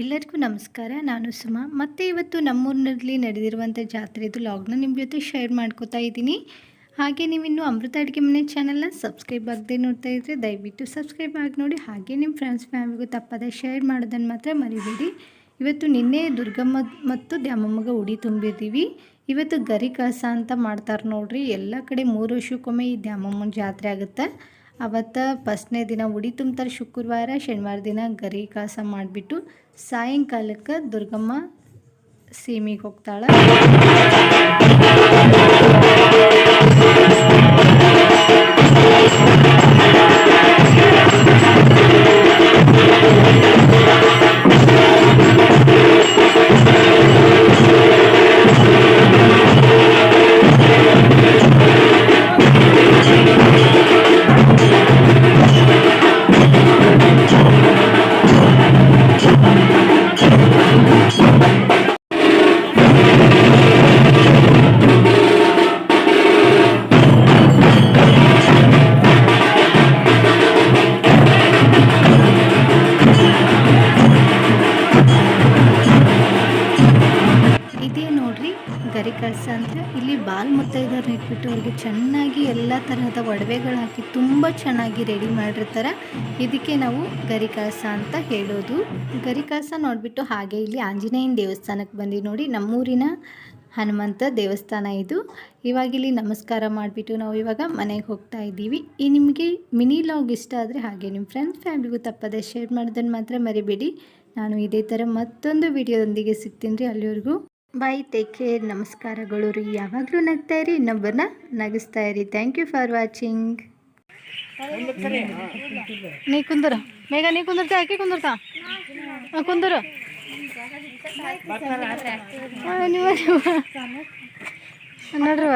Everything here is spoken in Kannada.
ಎಲ್ಲರಿಗೂ ನಮಸ್ಕಾರ, ನಾನು ಸುಮಾ. ಮತ್ತೆ ಇವತ್ತು ನಮ್ಮೂರಿನಲ್ಲಿ ನಡೆದಿರುವಂಥ ಜಾತ್ರೆದು ಲಾಗ್ನ ನಿಮ್ಮ ಜೊತೆ ಶೇರ್ ಮಾಡ್ಕೋತಾ ಇದ್ದೀನಿ. ಹಾಗೆ ನೀವಿನ್ನು ಅಮೃತ ಅಡುಗೆ ಮನೆ ಚಾನಲ್ನ ಸಬ್ಸ್ಕ್ರೈಬ್ ಆಗದೆ ನೋಡ್ತಾ ಇದ್ದರೆ ದಯವಿಟ್ಟು ಸಬ್ಸ್ಕ್ರೈಬ್ ಆಗಿ ನೋಡಿ. ಹಾಗೆ ನಿಮ್ಮ ಫ್ರೆಂಡ್ಸ್ ಫ್ಯಾಮಿಲಿಗೂ ತಪ್ಪದೆ ಶೇರ್ ಮಾಡೋದನ್ನು ಮಾತ್ರ ಮರಿಬೇಡಿ. ಇವತ್ತು ನಿನ್ನೆ ದುರ್ಗಮ್ಮ ಮತ್ತು ದ್ಯಾಮಮ್ಮಗ ಉಡಿ ತುಂಬಿದ್ದೀವಿ. ಇವತ್ತು ಗರಿ ಕಸ ಅಂತ ಮಾಡ್ತಾರೆ ನೋಡ್ರಿ. ಎಲ್ಲ ಕಡೆ ಮೂರು ವರ್ಷಕ್ಕೊಮ್ಮೆ ಈ ದ್ಯಾಮಮ್ಮನ ಜಾತ್ರೆ ಆಗುತ್ತೆ. ಅವತ್ತು ಫಸ್ಟ್ನೇ ದಿನ ಉಡಿ ತುಂಬ್ತಾರೆ ಶುಕ್ರವಾರ, ಶನಿವಾರ ದಿನ ಗರಿ ಕಾಸ ಮಾಡಿಬಿಟ್ಟು ಸಾಯಂಕಾಲಕ್ಕೆ ದುರ್ಗಮ್ಮ ಸೀಮಿಗೆ ಹೋಗ್ತಾಳೆ. ಗರಿ ಕಳಸ ಅಂತ ಇಲ್ಲಿ ಬಾಲ್ ಮುತ್ತೈದವ್ರನ್ನ ಇಟ್ಬಿಟ್ಟು ಅವ್ರಿಗೆ ಚೆನ್ನಾಗಿ ಎಲ್ಲ ತರಹದ ಒಡವೆಗಳು ಹಾಕಿ ತುಂಬ ಚೆನ್ನಾಗಿ ರೆಡಿ ಮಾಡಿರ್ತಾರೆ. ಇದಕ್ಕೆ ನಾವು ಗರಿ ಕಳಸ ಅಂತ ಹೇಳೋದು. ಗರಿ ಕಳಸ ನೋಡಿಬಿಟ್ಟು ಹಾಗೆ ಇಲ್ಲಿ ಆಂಜನೇಯನ ದೇವಸ್ಥಾನಕ್ಕೆ ಬಂದು ನೋಡಿ. ನಮ್ಮೂರಿನ ಹನುಮಂತ ದೇವಸ್ಥಾನ ಇದು. ಇವಾಗಿಲ್ಲಿ ನಮಸ್ಕಾರ ಮಾಡಿಬಿಟ್ಟು ನಾವು ಇವಾಗ ಮನೆಗೆ ಹೋಗ್ತಾ ಇದ್ದೀವಿ. ಈ ನಿಮಗೆ ಮಿನಿ ಲಾಗ್ ಇಷ್ಟ ಆದರೆ ಹಾಗೆ ನಿಮ್ಮ ಫ್ರೆಂಡ್ಸ್ ಫ್ಯಾಮಿಲಿಗೂ ತಪ್ಪದೆ ಶೇರ್ ಮಾಡೋದನ್ನು ಮಾತ್ರ ಮರಿಬೇಡಿ. ನಾನು ಇದೇ ಥರ ಮತ್ತೊಂದು ವಿಡಿಯೋದೊಂದಿಗೆ ಸಿಗ್ತೀನಿ ರೀ ಅಲ್ಲಿವರೆಗೂ. ಬಾಯ್ ಟೇಕ್ ಕೇರ್ ನಮಸ್ಕಾರಗಳು ರೀ. ಯಾವಾಗಲೂ ನಗ್ತಾ ಇರಿ ಇನ್ನೊಬ್ಬರನ್ನ ನಗಿಸ್ತಾ ಇರಿ. ಥ್ಯಾಂಕ್ ಯು ಫಾರ್ ವಾಚಿಂಗ್ ನೀ ಕುಂದರು. ಮೇಘ, ನೀ ಕುಂದಿರ್ತಾ? ಆಕೆ ಕುಂದಿರ್ತಾ? ಕುಂದರು. ನೋಡ್ರವ